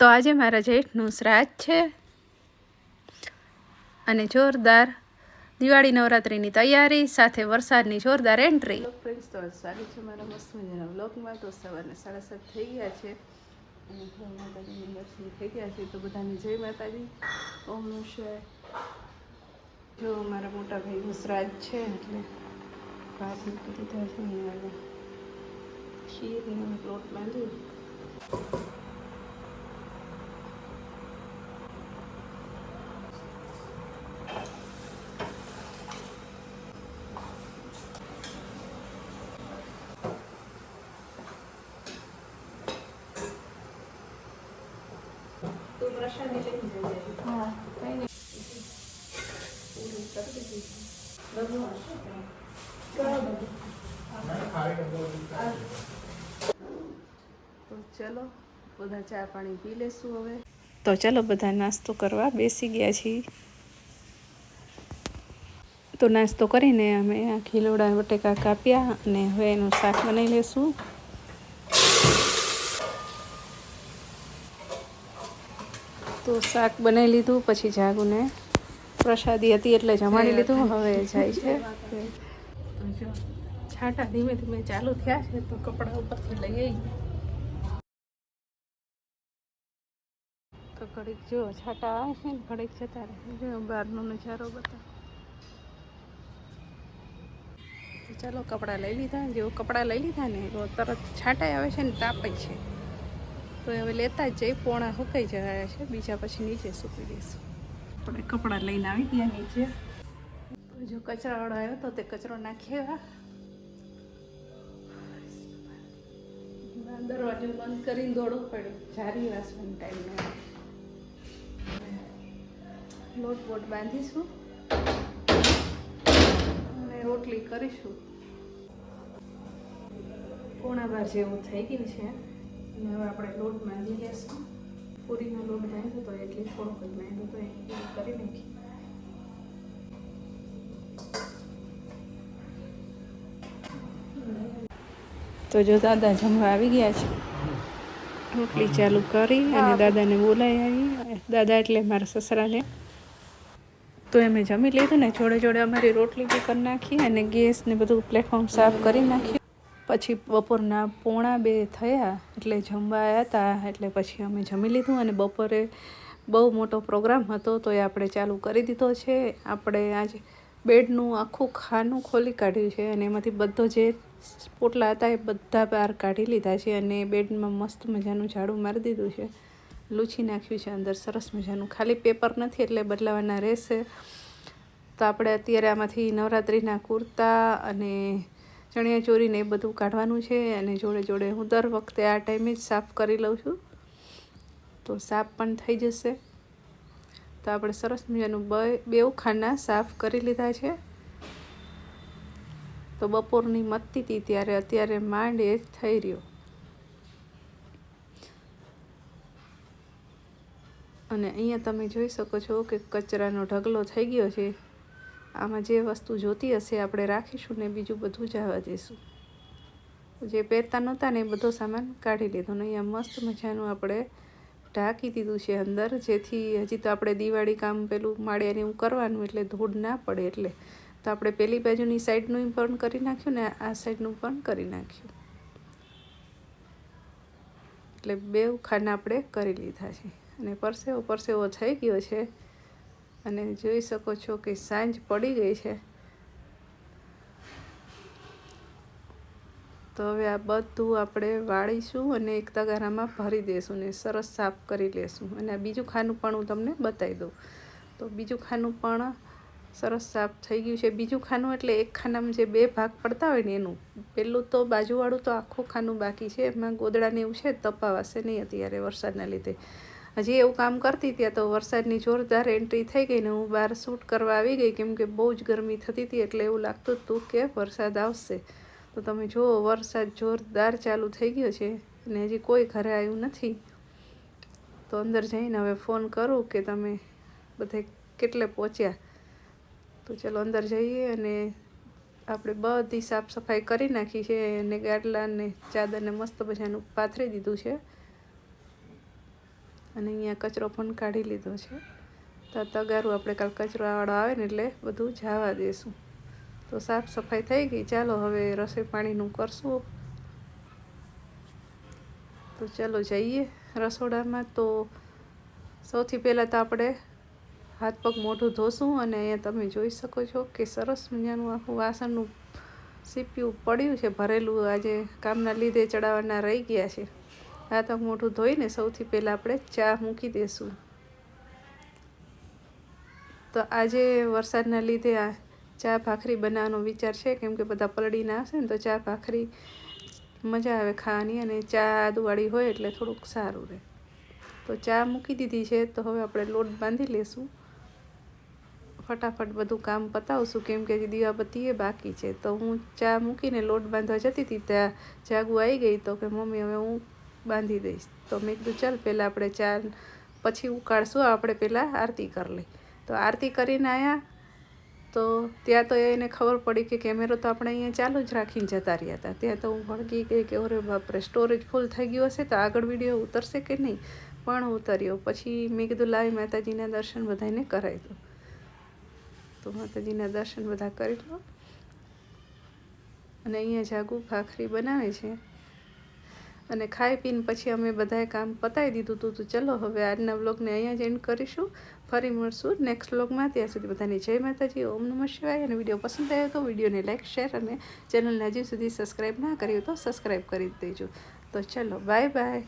તો આજે મારા જેઠનું શ્રાદ્ધ છે. અને જોરદાર દિવાળી નવરાત્રિની તૈયારી, સાથે વરસાદની જોરદાર એન્ટ્રી ફ્રેન્ડ્સ તો સ્વાગત છે મારા મસ્ત મજાના બ્લોગમાં તો સવારના સાડા સાત થઈ ગયા છે. અને માતાજીની દર્શન થઈ ગયા છે. તો બધાને જય માતાજી. ઓમ નમઃ જો મારા મોટા ભાઈનું શ્રાદ્ધ છે, એટલે ભાત મૂકી દીધા છે. અહીંયા ખીરનો લોટ તું પ્રસાદી લઈ જજે હા કઈ નહીં પૂરી કરી દીધી બધું હશે ઘણું બધું તો ચલો બધા ચા પાણી પી લેશું હવે. તો ચલો બધા નાસ્તો કરવા બેસી ગયા છીએ. તો નાસ્તો કરીને અમે આ ખીલોડા બટેકા કાપ્યા અને હવે એનું શાક બનાવી લેશું. તો શાક બનાવી લીધું પછી જાગુને પ્રસાદી હતી એટલે જમાડી લીધું હવે જાય છે. છાંટા ધીમે ધીમે ચાલુ થયા છે તો કપડા ઉપરથી લઈ આવી તો ઘડીક જો છાંટા આવે છે ને ઘડીક જતા રહે. જો બહારનો નજારો બતાવો. તો ચાલો કપડાં લઈ લીધા. જેવું કપડાં લઈ લીધા ને તરત છાંટાઈ આવે છે ને તાપે છે. તો હવે લેતા જ જઈ પોણા સુકાઈ જવાયા છે. બીજા પછી નીચે સૂકી દઈશું આપણે કપડાં લઈને આવી ગયા નીચે. જો કચરાવાળો આવ્યો તો તે કચરો નાખી આવ્યા. દરવાજો બંધ કરીને દોડવું પડ્યું. જારી વાસવાનો ટાઈમ. લોટ બોટ બાંધીશું. અને રોટલી કરીશું. કોણા બાર જેવું થઈ ગયું છે. અને હવે આપણે લોટ બાંધી લેશું. પૂરીનો લોટ બાંધ્યો તો એટલે થોડોક જ બાંધ્યો હતો એ કરી નાખી. તો જો દાદા જમવા આવી ગયા છે. રોટલી ચાલુ કરી અને દાદાને બોલાવી આવી. દાદા એટલે મારા સસરાને તો એમે જમી લીધું ને જોડે જોડે અમારી રોટલી બી કરી નાખી અને ગેસ ને બધું પ્લેટફોર્મ સાફ કરી નાખ્યું. પછી બપોરના પોણા બે થયા એટલે જમવા આવ્યા હતા, એટલે પછી અમે જમી લીધું અને બપોરે બહુ મોટો પ્રોગ્રામ હતો તો એ આપણે ચાલુ કરી દીધો છે. આપણે આજે બેડનું આખું ખાનું ખોલી કાઢ્યું છે અને એમાંથી બધો જે પોટલા હતા એ બધા બહાર કાઢી લીધા છે અને બેડમાં મસ્ત મજાનું ઝાડું મારી દીધું છે. લૂછી નાખ્યું છે અંદર, સરસ મજાનું. ખાલી પેપર નથી એટલે બદલાવાના રહેશે. તો આપણે અત્યારે આમાંથી નવરાત્રિના કુર્તા અને ચણિયા ચોરીને એ બધું કાઢવાનું છે અને જોડે જોડે હું દર વખતે આ ટાઈમે જ સાફ કરી લઉં છું. તો સાફ પણ થઈ જશે. તો આપણે સરસ મજાનું બેઉ ખાના સાફ કરી લીધા છે. તો બપોરની મતતી હતી ત્યારે અત્યારે માંડ એ થઈ રહ્યો. અને અહીંયા તમે જોઈ શકો છો કે કચરાનો ઢગલો થઈ ગયો છે. આમાં જે વસ્તુ જોતી હશે આપણે રાખીશું ને બીજું બધું જવા દઈશું જે પહેરતા નહોતા ને એ બધો સામાન કાઢી લીધો ને અહીંયા મસ્ત મજાનું આપણે ઢાંકી દીધું છે અંદર, જેથી હજી તો આપણે દિવાળી કામ પેલું માળિયાને એવું કરવાનું એટલે ધૂળ ના પડે એટલે. તો આપણે પેલી બાજુની સાઈડનું પણ કરી નાખ્યું ને આ સાઈડનું પણ કરી નાખ્યું. એટલે બે ખાના આપણે કરી લીધા છે. અને પરસેવો પરસેવો થઈ ગયો છે. અને જોઈ શકો છો કે સાંજ પડી ગઈ છે. તો હવે આ બધું આપણે વાળીશું અને એક તગારામાં ભરી દઈશું ને સરસ સાફ કરી લેશું. અને આ બીજું ખાનું પણ હું તમને બતાવી દઉં. તો બીજું ખાનું પણ સરસ સાફ થઈ ગયું છે. બીજું ખાનું એટલે એક ખાનામાં જે બે ભાગ પડતા હોય ને એનું પહેલું તો બાજુવાળું તો આખું ખાનું બાકી છે. એમાં ગોદડાને એવું છે, તપાવાશે નહીં અત્યારે વરસાદના લીધે. હજી એવું કામ કરતી ત્યાં તો વરસાદની જોરદાર એન્ટ્રી થઈ ગઈ ને હું બહાર શૂટ કરવા આવી ગઈ, કેમ કે બહુ જ ગરમી થતી હતી એટલે એવું લાગતું હતું કે વરસાદ આવશે. તો તમે જુઓ, વરસાદ જોરદાર ચાલુ થઈ ગયો છે અને હજી કોઈ ઘરે આવ્યું નથી. તો અંદર જઈને હવે ફોન કરું કે તમે બધે કેટલે પહોંચ્યા. તો ચલો અંદર જઈએ અને આપણે બધી સાફ સફાઈ કરી નાખી છે અને ગાડલાને ચાદરને મસ્ત મજાનું પાથરી દીધું છે. અને અહીંયા કચરો પણ કાઢી લીધો છે. તો તગારું આપણે કાલ કચરાવાળો આવે ને એટલે બધું જવા દેશું. તો સાફ સફાઈ થઈ ગઈ. ચાલો હવે રસોઈ પાણીનું કરશું. તો ચાલો જઈએ રસોડામાં. તો સૌથી પહેલાં તો આપણે હાથ પગ મોઢું ધોશું અને અહીંયા તમે જોઈ શકો છો કે સરસ મજાનું આખું વાસણનું સીપ્યું પડ્યું છે. ભરેલું આજે કામના લીધે ચડાવવાના રહી ગયા છે. હાથ તો મોઢું ધોઈને સૌથી પહેલાં આપણે ચા મૂકી દઈશું તો આજે વરસાદના લીધે આ ચા ભાખરી બનાવવાનો વિચાર છે. કેમ કે બધા પલળીને આવશે ને તો ચા ભાખરી મજા આવે ખાવાની અને ચા આદુવાળી હોય એટલે થોડુંક સારું રહે. તો ચા મૂકી દીધી છે તો હવે આપણે લોટ બાંધી લેશું. ફટાફટ બધું કામ પતાવશું કેમ કે દીવાબત્તી એ બાકી છે. તો હું ચા મૂકીને લોટ બાંધવા જતી હતી ત્યાં જાગુ આવી ગઈ તો કે મમ્મી, હવે હું બાંધી દઈશ. તો મેં કીધું, ચાલ પહેલાં આપણે ચા પછી ઉકાળશું, આપણે પહેલાં આરતી કરી લઈ. તો આરતી કરીને આવ્યા તો ત્યાં તો એને ખબર પડી કે કેમેરો તો આપણે અહીંયા ચાલુ જ રાખીને જતા રહ્યા હતા. ત્યાં તો હું ભડકી ગઈ કે, ઓરે બાપરે સ્ટોરેજ ફૂલ થઈ ગયું હશે તો આગળ વીડિયો ઉતરશે કે નહીં? પણ ઉતર્યો. પછી મેં કીધું, લાવી માતાજીના દર્શન બધાને કરાવી દો. તો માતાજીના દર્શન બધા કરી લો. અને અહીંયા જાગુ ભાખરી બનાવે છે. અને ખાઈ પીને પછી અમે બધાએ કામ પતાવી દીધું હતું તો ચલો હવે આજના વ્લોગને અહીંયા જ એન્ડ કરીશું. ફરી મળશું નેક્સ્ટ વ્લોગમાં. ત્યાં સુધી બધાની જય માતાજી, ઓમ નમઃ શિવાય. અને વીડિયો પસંદ આવ્યો તો વિડીયોને લાઇક શેર અને ચેનલને હજી સુધી સબસ્ક્રાઈબ ના કર્યું તો સબસ્ક્રાઈબ કરી દેજો. તો ચલો બાય બાય